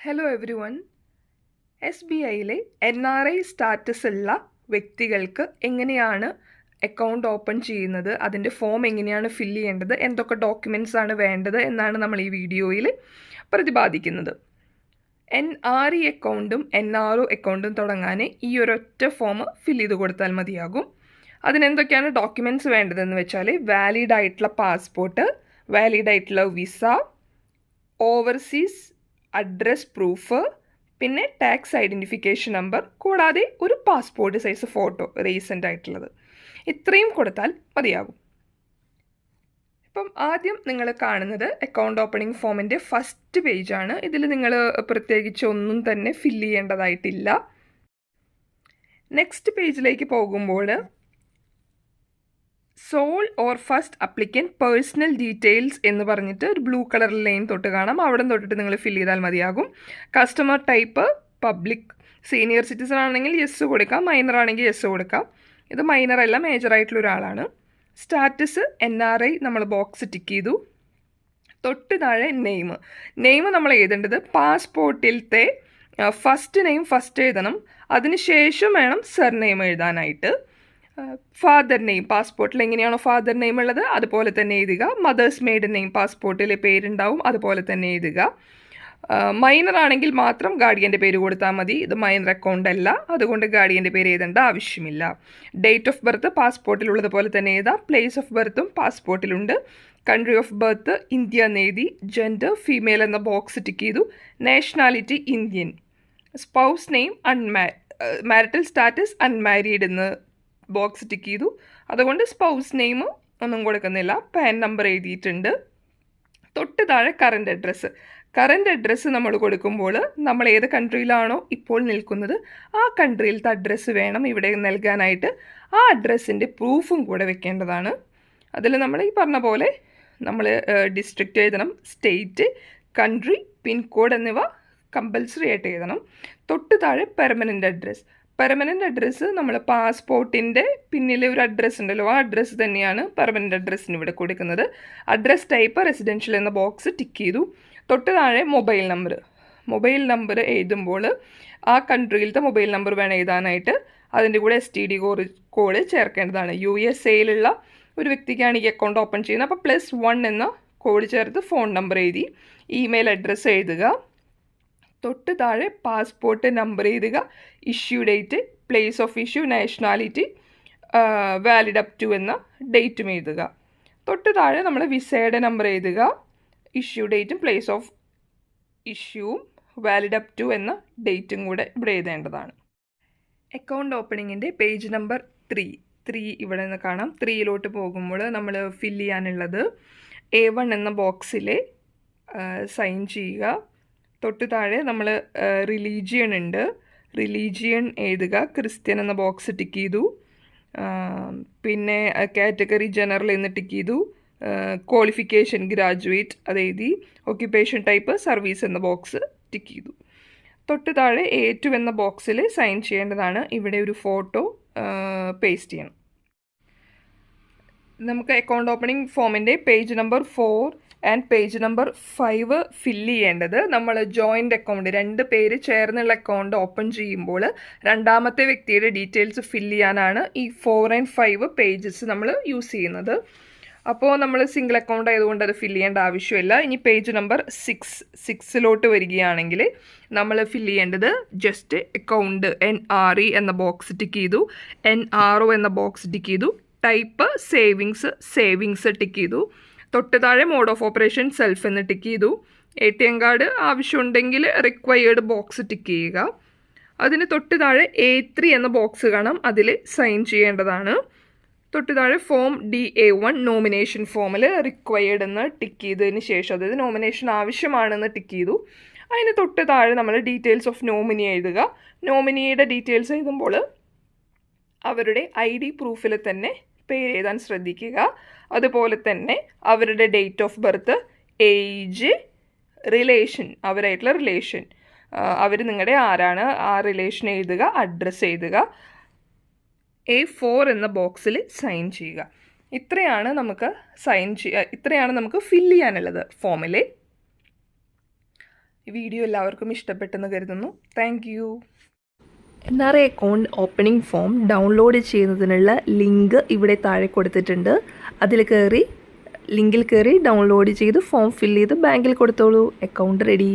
Hello everyone S B ഐയിലെ N R I status ഉള്ള വ്യക്തികൾക്ക് എങ്ങനെയാണ് അക്കൗണ്ട് ഓപ്പൺ ചെയ്യുന്നത് അതിന്റെ ഫോം എങ്ങനെയാണ് ഫില്ല് ചെയ്യേണ്ടത് എന്തൊക്കെ ഡോക്യുമെന്റ്സ് ആണ് വേണ്ടത് എന്നാണ് നമ്മൾ ഈ വീഡിയോയിൽ പ്രതിപാദിക്കുന്നത്. എൻ ആർ ഇ അക്കൗണ്ടും എൻ ആർ ഒ അക്കൗണ്ടും തുടങ്ങാൻ ഈ ഒരൊറ്റ ഫോം ഫില്ല് ചെയ്ത് കൊടുത്താൽ മതിയാകും. അതിനെന്തൊക്കെയാണ് ഡോക്യുമെന്റ്സ് വേണ്ടതെന്ന് വെച്ചാൽ വാലിഡ് ആയിട്ടുള്ള പാസ്പോർട്ട് വാലിഡ് ആയിട്ടുള്ള വിസ ഓവർസീസ് അഡ്രസ് പ്രൂഫ് പിന്നെ ടാക്സ് ഐഡന്റിഫിക്കേഷൻ നമ്പർ കൂടാതെ ഒരു പാസ്പോർട്ട് സൈസ് ഫോട്ടോ റീസെന്റ് ആയിട്ടുള്ളത്. ഇത്രയും കൊടുത്താൽ മതിയാകും. ഇപ്പം ആദ്യം നിങ്ങൾ കാണുന്നത് അക്കൗണ്ട് ഓപ്പണിംഗ് ഫോമിന്റെ ഫസ്റ്റ് പേജാണ് ഇതിൽ നിങ്ങൾ പ്രത്യേകിച്ച് ഒന്നും തന്നെ ഫില്ല് ചെയ്യേണ്ടതായിട്ടില്ല. നെക്സ്റ്റ് പേജിലേക്ക് പോകുമ്പോൾ sole or first applicant personal details എന്ന് പറഞ്ഞിട്ട് ഒരു ബ്ലൂ കളർ ലൈൻ തൊട്ട് കാണാം. അവിടെ തൊട്ടിട്ട് നിങ്ങൾ ഫില്ല് ചെയ്താൽ മതിയാകും. Customer type public senior citizen ആണെങ്കിൽ യെസ് കൊടുക്കാം. മൈനർ ആണെങ്കിൽ യെസ് കൊടുക്കാം. ഇത് മൈനർ അല്ല മേജർ ആയിട്ടുള്ള ഒരാളാണ്. സ്റ്റാറ്റസ് എൻ ആർ ഐ നമ്മൾ ബോക്സ് ടിക്ക് ചെയ്തു. തൊട്ട് താഴെ നെയിം നെയിം നമ്മൾ എഴുതേണ്ടത് പാസ്പോർട്ടിലത്തെ ഫസ്റ്റ് നെയിം ഫസ്റ്റ് എഴുതണം. അതിനുശേഷം വേണം സർ നെയിം എഴുതാനായിട്ട്. ഫാദർ നെയിം പാസ്പോർട്ടിൽ എങ്ങനെയാണോ ഫാദർ നെയിം ഉള്ളത് അതുപോലെ തന്നെ എഴുതുക. മദേഴ്സ് മെയ്ഡ് നെയിം പാസ്പോർട്ടിലെ പേരുണ്ടാവും അതുപോലെ തന്നെ എഴുതുക. മൈനർ ആണെങ്കിൽ മാത്രം ഗാർഡിയന്റെ പേര് കൊടുത്താൽ മതി. ഇത് മൈനർ അക്കൗണ്ട് അല്ല. അതുകൊണ്ട് ഗാർഡിയന്റെ പേര് എഴുതേണ്ട ആവശ്യമില്ല. ഡേറ്റ് ഓഫ് ബർത്ത് പാസ്പോർട്ടിലുള്ളതുപോലെ തന്നെ എഴുതാം. പ്ലേസ് ഓഫ് ബർത്തും പാസ്പോർട്ടിലുണ്ട്. കൺട്രി ഓഫ് ബർത്ത് ഇന്ത്യ എന്ന് ജെൻഡർ ഫീമെയിൽ എന്ന ബോക്സ് ടിക്ക് ചെയ്തു. നാഷണാലിറ്റി ഇന്ത്യൻ സ്പൗസ് നെയിം അൺമാ മാരിറ്റൽ സ്റ്റാറ്റസ് അൺമാരീഡ് എന്ന് ബോക്സ് ടിക്ക് ചെയ്തു. അതുകൊണ്ട് സ്പൗസ് നെയിം ഒന്നും കൊടുക്കുന്നില്ല. പാൻ നമ്പർ എഴുതിയിട്ടുണ്ട്. തൊട്ട് താഴെ കറണ്ട് അഡ്രസ്സ് കറണ്ട് അഡ്രസ്സ് നമ്മൾ കൊടുക്കുമ്പോൾ നമ്മൾ ഏത് കൺട്രിയിലാണോ ഇപ്പോൾ നിൽക്കുന്നത് ആ കൺട്രിയിലത്തെ അഡ്രസ്സ് വേണം ഇവിടെ നൽകാനായിട്ട്. ആ അഡ്രസ്സിന്റെ പ്രൂഫും കൂടെ വെക്കേണ്ടതാണ്. അതിൽ നമ്മൾ ഈ പറഞ്ഞ പോലെ നമ്മൾ ഡിസ്ട്രിക്റ്റ് എഴുതണം സ്റ്റേറ്റ് കൺട്രി പിൻകോഡ് എന്നിവ കമ്പൽസറി ആയിട്ട് എഴുതണം. തൊട്ട് താഴെ പെർമനന്റ് അഡ്രസ്സ് പെർമനന്റ് അഡ്രസ്സ് നമ്മൾ പാസ്പോർട്ടിന്റെ പിന്നിലെ ഒരു അഡ്രസ്സ് ഉണ്ടല്ലോ. ആ അഡ്രസ്സ് തന്നെയാണ് പെർമനന്റ് അഡ്രസ്സിന് ഇവിടെ കൊടുക്കുന്നത്. അഡ്രസ് ടൈപ്പ് റെസിഡൻഷ്യൽ എന്ന ബോക്സ് ടിക്ക് ചെയ്തു. തൊട്ട് താഴെ മൊബൈൽ നമ്പർ മൊബൈൽ നമ്പർ എഴുതുമ്പോൾ ആ കൺട്രിയിലത്തെ മൊബൈൽ നമ്പർ വേണം എഴുതാനായിട്ട്. അതിന്റെ കൂടെ എസ് ടി ഡി കോഡ് ചേർക്കേണ്ടതാണ്. യു എസ് എയിലുള്ള ഒരു വ്യക്തിക്കാണ് ഈ അക്കൗണ്ട് ഓപ്പൺ ചെയ്യുന്നത്. അപ്പോൾ പ്ലസ് വൺ എന്ന കോഡ് ചേർത്ത് ഫോൺ നമ്പർ എഴുതി ഇമെയിൽ അഡ്രസ്സ് എഴുതുക. തൊട്ട് താഴെ പാസ്പോർട്ട് നമ്പർ എഴുതുക issue date place of issue nationality valid up to എന്ന ഡേറ്റും എഴുതുക. തൊട്ട് താഴെ നമ്മൾ വിസയുടെ നമ്പർ എഴുതുക ഇഷ്യൂ ഡേറ്റും പ്ലേസ് ഓഫ് ഇഷ്യൂവും വാലിഡ് അപ് ടു എന്ന ഡേറ്റും കൂടെ ഇവിടെ എഴുതേണ്ടതാണ്. അക്കൗണ്ട് ഓപ്പണിങ്ങിന്റെ പേജ് നമ്പർ ത്രീ ത്രീ ഇവിടെ നിന്ന് കാണാം. ത്രീയിലോട്ട് പോകുമ്പോൾ നമ്മൾ ഫില്ല് ചെയ്യാനുള്ളത് എ വൺ എന്ന ബോക്സിൽ സൈൻ ചെയ്യുക. തൊട്ട് താഴെ നമ്മൾ റിലീജിയൻ ഉണ്ട്. റിലീജിയൻ എഴുതുക. ക്രിസ്ത്യൻ എന്ന ബോക്സ് ടിക്ക് ചെയ്തു. പിന്നെ കാറ്റഗറി ജനറൽ എന്ന് ടിക്ക് ചെയ്തു. ക്വാളിഫിക്കേഷൻ ഗ്രാജുവേറ്റ് അത് എഴുതി ഓക്യുപ്പേഷൻ ടൈപ്പ് സർവീസ് എന്ന ബോക്സ് ടിക്ക് ചെയ്തു. തൊട്ട് താഴെ എ ടു എന്ന ബോക്സിൽ സൈൻ ചെയ്യേണ്ടതാണ്. ഇവിടെ ഒരു ഫോട്ടോ പേസ്റ്റ് ചെയ്യണം. നമുക്ക് അക്കൗണ്ട് ഓപ്പണിംഗ് ഫോമിന്റെ page number four and page number five fill ചെയ്യേണ്ടത് നമ്മൾ ജോയിന്റ് അക്കൗണ്ട് രണ്ട് പേര് ചേർന്നുള്ള അക്കൗണ്ട് ഓപ്പൺ ചെയ്യുമ്പോൾ രണ്ടാമത്തെ വ്യക്തിയുടെ ഡീറ്റെയിൽസ് ഫില്ല് ചെയ്യാനാണ് ഈ ഫോർ ആൻഡ് ഫൈവ് പേജസ് നമ്മൾ യൂസ് ചെയ്യുന്നത്. അപ്പോൾ നമ്മൾ സിംഗിൾ അക്കൗണ്ട് ആയതുകൊണ്ട് അത് ഫില്ല് ചെയ്യേണ്ട ആവശ്യമില്ല. ഇനി പേജ് നമ്പർ സിക്സ് സിക്സിലോട്ട് വരികയാണെങ്കിൽ നമ്മൾ ഫില്ല് ചെയ്യേണ്ടത് just account N R E എന്ന ബോക്സ് ടിക്ക് ചെയ്തു. എൻ ആർ ഒ എന്ന ബോക്സ് ടിക്ക് ചെയ്തു. ടൈപ്പ് സേവിങ്സ് സേവിങ്സ് ടിക്ക് ചെയ്തു. തൊട്ട് താഴെ മോഡ് ഓഫ് ഓപ്പറേഷൻ സെൽഫ് എന്ന് ടിക്ക് ചെയ്തു. എ ടി എം കാർഡ് ആവശ്യമുണ്ടെങ്കിൽ റിക്വയേർഡ് ബോക്സ് ടിക്ക് ചെയ്യുക. അതിന് തൊട്ട് താഴെ എ ത്രീ എന്ന ബോക്സ് കാണാം. അതിൽ സൈൻ ചെയ്യേണ്ടതാണ്. തൊട്ട് താഴെ form D A one nomination ഫോമിൽ റിക്വയേർഡ് എന്ന് ടിക്ക് ചെയ്തതിന് ശേഷം അതായത് നോമിനേഷൻ ആവശ്യമാണെന്ന് ടിക്ക് ചെയ്തു. അതിന് തൊട്ട് താഴെ നമ്മൾ ഡീറ്റെയിൽസ് ഓഫ് നോമിനി എഴുതുക. നോമിനിയുടെ ഡീറ്റെയിൽസ് എഴുതുമ്പോൾ അവരുടെ ഐ ഡി പ്രൂഫിൽ തന്നെ പേര് എഴുതാൻ ശ്രദ്ധിക്കുക. അതുപോലെ തന്നെ അവരുടെ date of birth age relation അവരായിട്ടുള്ള relation അവർ നിങ്ങളുടെ ആരാണ്? ആ റിലേഷൻ എഴുതുക അഡ്രസ്സ് എഴുതുക. എ ഫോർ എന്ന ബോക്സിൽ സൈൻ ചെയ്യുക. ഇത്രയാണ് നമുക്ക് സൈൻ ചെയ്യുക ഇത്രയാണ് നമുക്ക് ഫില്ല് ചെയ്യാനുള്ളത് ഫോമിൽ വീഡിയോ എല്ലാവർക്കും ഇഷ്ടപ്പെട്ടെന്ന് കരുതുന്നു. Thank N account opening form download ചെയ്യുന്നതിനുള്ള ലിങ്ക് ഇവിടെ താഴെ കൊടുത്തിട്ടുണ്ട്. അതിൽ കയറി ലിങ്കിൽ കയറി ഡൗൺലോഡ് ചെയ്ത് ഫോം ഫില്ല് ചെയ്ത് ബാങ്കിൽ കൊടുത്തോളൂ. Account ready